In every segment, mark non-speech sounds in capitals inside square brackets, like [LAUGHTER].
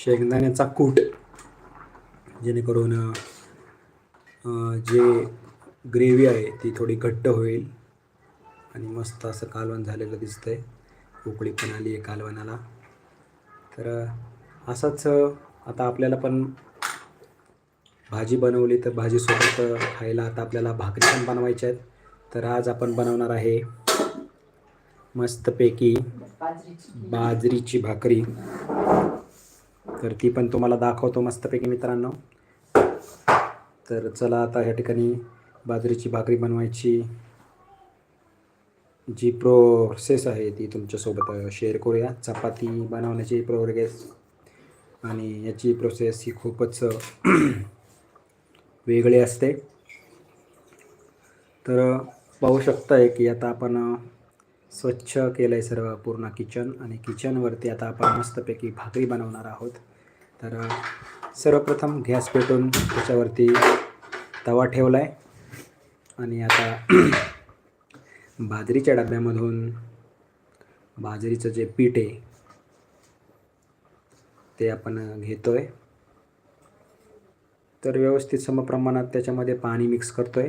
शेंगदाण्याचा कूट जेणेकरून जे ग्रेव्ही आहे ती थोडी घट्ट होईल आणि मस्त असं कालवण झालेलं दिसतंय. उकळी पण आली आहे कालवणाला. तर असंच आता आपल्याला पण भाजी बनवली तर भाजीसोबत खायला आता आपल्याला भाकरी पण बनवायच्या आहेत. तर आज आपण बनवणार आहे मस्तपैकी बाजरीची भाकरी. तर ती पण तुम्हाला दाखवतो मस्तपैकी मित्रांनो. तर चला आता ह्या ठिकाणी बाजरीची भाकरी बनवायची. जी प्रोसेस आहे ती तुमच्यासोबत शेअर करूया. चपाती बनवण्याची प्रोग्रेस आणि याची प्रोसेस ही खूपच [CLEARS THROAT] वेगळी असते. तर पाहू शकताय की आता आपण स्वच्छ केलं आहे सर्व पूर्ण किचन आणि किचनवरती आता आपण मस्तपैकी भाकरी बनवणार आहोत. तर सर्वप्रथम गॅस पेटून त्याच्यावरती तवा ठेवला आहे आणि आता [CLEARS THROAT] बाजरीच्या डब्यामधून बाजरीचं जे पीठ आहे ते आपण घेतो आहे तर व्यवस्थित समप्रमाणात त्याच्यामध्ये पाणी मिक्स करतो आहे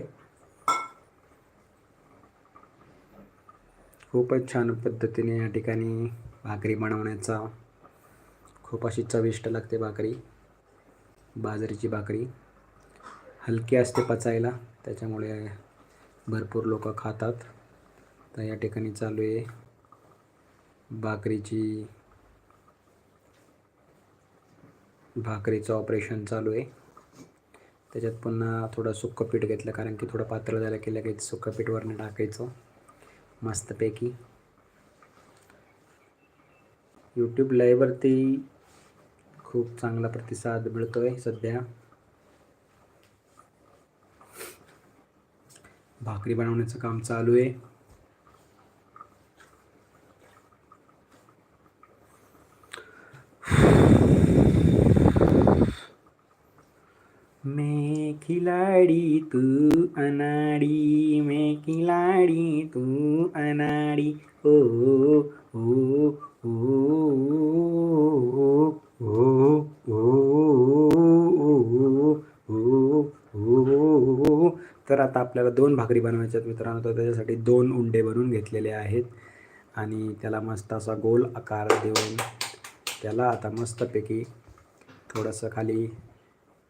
खूपच छान पद्धतीने या ठिकाणी भाकरी बनवण्याचा खूप अशी चविष्ट लागते भाकरी. बाजरीची भाकरी. हलकी असते पचायला त्याच्यामुळे भरपूर लोक खातात. तर या ठिकाणी चालू आहे. भाकरीची भाकरीचं ऑपरेशन चालू आहे. त्याच्यात पुन्हा थोडं सुक्कं पीठ घेतलं कारण की थोडं पातळ झालं की लगेच सुक्कं पीठवरनं टाकायचं मस्तपैकी. यूट्यूब लाईव्हवरती खूप चांगला प्रतिसाद मिळतोय सध्या. भाकरी बनवण्याचं काम चालू आहे. मैं खिलाडी तू अनाडी मैं खिलाडी तू अनाडी. ओ ओ ओ ओ ओ ओ तर आता आपल्याला दोन भाकरी बनवायच्या आहेत मित्रांनो तर त्याच्यासाठी दोन उंडे बनवून घेतलेले आहेत आणि त्याला मस्त असा गोल आकार देऊन त्याला आता मस्तपैकी थोडंसं खाली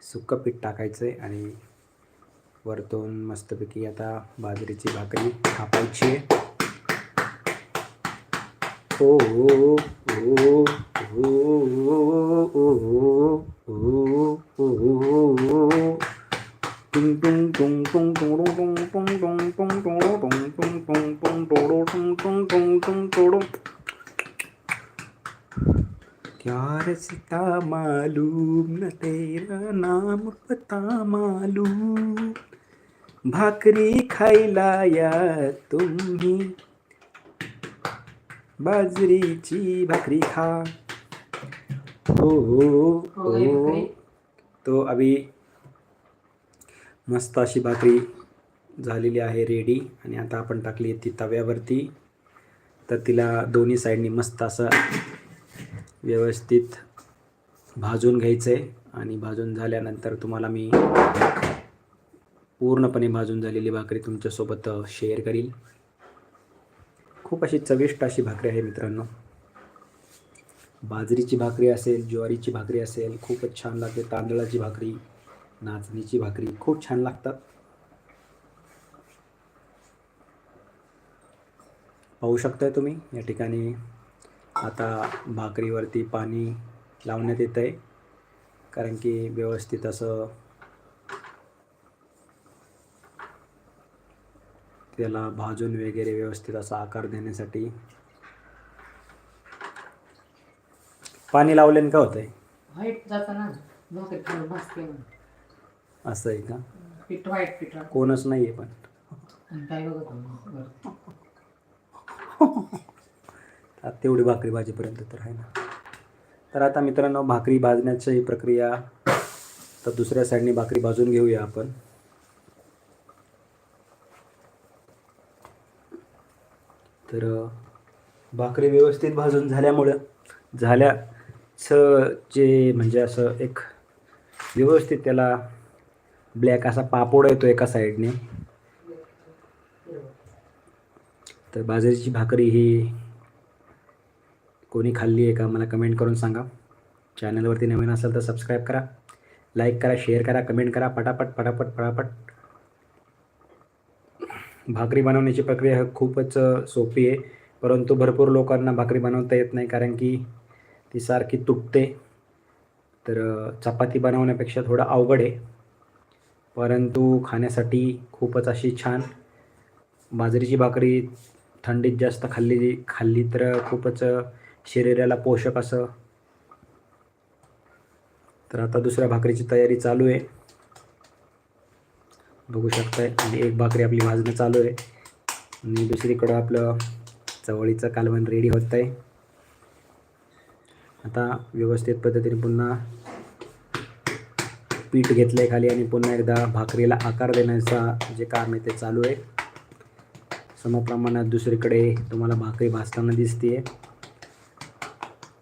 सुक्कं पीठ टाकायचं आहे आणि वरतून मस्तपैकी आता बाजरीची भाकरी थापायची आहे ओ ओ ओ ओ ओ ओ ओ रस्ता मालूम न तेरा नाम पता मालूम। भाकरी खायला या तुम्ही। बाजरीची भाकरी खा। हो हो हो। तो अभी मस्त अशी भाकरी झालेली आहे रेडी आणि आता आपण टाकली ती तव्यावरती. तर तिला दोन्ही साईडनी मस्त असं व्यवस्थित भाजून घ्यायचं आहे आणि भाजून झाल्यानंतर तुम्हाला मी पूर्णपणे भाजून झालेली भाकरी तुमच्यासोबत शेअर करील. खूप अशी चविष्ट अशी भाकरी आहे मित्रांनो. बाजरीची भाकरी असेल ज्वारीची भाकरी असेल खूपच छान लागते. तांदळाची भाकरी नाचणीची भाकरी खूप छान लागतात. पाहू शकताय तुम्ही या ठिकाणी. आता भाकरीवरती पाणी लावण्यात येत आहे कारण की व्यवस्थित असं त्याला भाजून वगैरे व्यवस्थित असा आकार देण्यासाठी पाणी लावल्याने काय होतंय व्हाईट जाताना भाकरी थोडं भाजते म्हणून. असं आहे का पीठ व्हाईट पीठ राहतं. कोणच नाही आहे पण आणि काय बघत होतो बरं. [LAUGHS] आता तेवढी भाकरी भाजीपर्यंत तर आहे ना तर आता मित्रांनो भाकरी भाजण्याची प्रक्रिया. तर दुसऱ्या साईडने भाकरी भाजून घेऊया आपण. तर भाकरी व्यवस्थित भाजून झाल्यामुळं झाल्या जे म्हणजे असं एक व्यवस्थित त्याला ब्लॅक असा पापोड येतो एका साईडने तर बाजरीची भाकरी ही कोणी खाल्ली आहे का मला कमेंट करून सांगा. चॅनलवरती नवीन असेल तर सबस्क्राईब करा. लाईक करा शेअर करा कमेंट करा. पटापट पटापट पटापट. भाकरी बनवण्याची प्रक्रिया खूपच सोपी आहे. परंतु भरपूर लोकांना भाकरी बनवता येत नाही कारण की ती सारखी तुटते. तर चपाती बनवण्यापेक्षा थोडं अवघड आहे. परंतु खाण्यासाठी खूपच अशी छान. बाजरीची भाकरी थंडीत जास्त खाल्ली खाल्ली तर खूपच शरीराला पोषक असं. तर आता दुसऱ्या भाकरीची तयारी चालू आहे. बघू शकताय आणि एक भाकरी आपली भाजणं चालू आहे. आणि दुसरीकडं आपलं चवळीचं कालवण रेडी होत आहे. आता व्यवस्थित पद्धतीने पुन्हा पीठ घेतलं आहे खाली आणि पुन्हा एकदा भाकरीला आकार देण्याचा जे काम आहे ते चालू आहे. समप्रमाणात दुसरीकडे तुम्हाला भाकरी भाजताना दिसते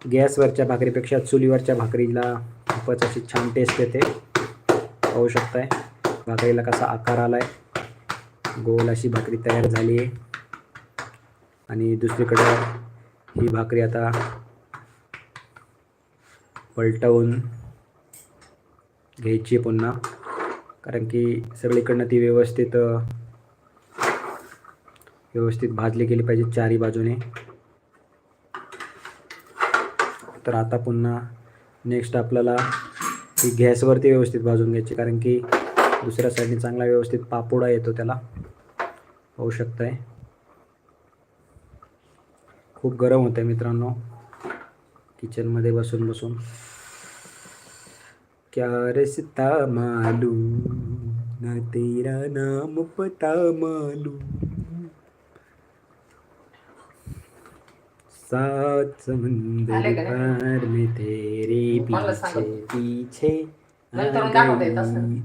गॅसवरच्या भाकरीपेक्षा चुलीवरच्या भाकरीला खूपच अशी छान टेस्ट येते. पाहू शकताय. भाकरीला कसा आकार आला आहे गोल अशी भाकरी तयार झाली आहे. आणि दुसरीकडं ही भाकरी आता पलटवून घ्यायची आहे पुन्हा. कारण की सगळीकडनं ती व्यवस्थित व्यवस्थित भाजली गेली पाहिजे चारी बाजूने. तर आता पुन्हा नेक्स्ट आपल्याला ती गॅसवरती व्यवस्थित भाजून घ्यायची. कारण की दुसऱ्या साईडने चांगला व्यवस्थित पापोडा येतो त्याला. पाहू आहे खूप गरम होतं आहे मित्रांनो किचनमध्ये बसून बसून. क्या रस्ता मालू ना तेरा नाम पता मालू सात समंदर? पार में तेरे पीछे. पीछे.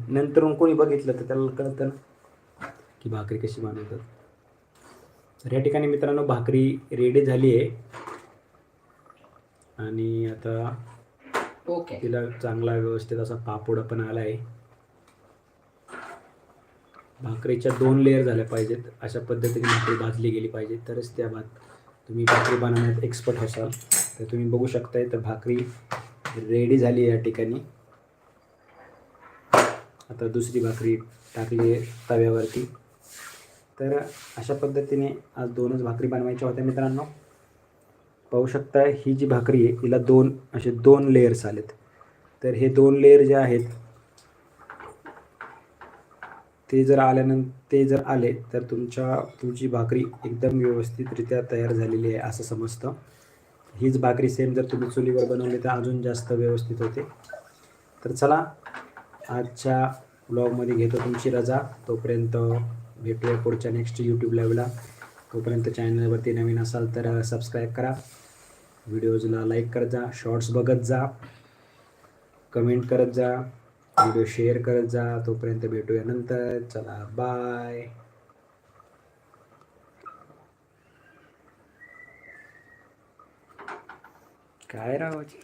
नंतरून कोणी बघितलं तर त्याला कळतं ना? की भाकरी कशी बनवतात. तर या ठिकाणी मित्रांनो भाकरी रेडी झाली आहे. आणि आता ओके. तिला चांगला व्यवस्थित असा पापोडा पण आला आहे. भाकरीच्या दोन लेअर झाल्या पाहिजेत. अशा पद्धतीने भाकरी भाजली गेली पाहिजे तरच त्या भात तुम्ही भाकरी बनवण्यात एक्सपर्ट असाल तर तुम्ही बघू शकताय तर भाकरी रेडी झाली आहे या ठिकाणी. आता दुसरी भाकरी टाकली आहे तव्यावरती. तर अशा पद्धतीने आज दोनच भाकरी बनवायच्या होत्या मित्रांनो. पाहू शकता ही जी भाकरी आहे हिला दोन असे दोन लेयर्स आलेत. तर हे दोन लेयर जे आहेत ते जर आल्यानंतर ते जर आले तर तुमच्या तुमची भाकरी एकदम व्यवस्थितरित्या तयार झालेली आहे असं समजतं. हीच भाकरी सेम जर तुम्ही चुलीवर बनवली तर अजून जास्त व्यवस्थित होते. तर चला आजच्या ब्लॉगमध्ये घेतो तुमची रजा. तोपर्यंत भेटूया पुढच्या नेक्स्ट यूट्यूब लाईव्हला तोपर्यंत चॅनलवरती नवीन असाल तर सबस्क्राईब करा. व्हिडिओजला लाईक करत जा. शॉर्ट्स बघत जा. कमेंट करत जा. व्हिडिओ शेअर करत जा तोपर्यंत भेटूया नंतर. चला बाय काय राहायची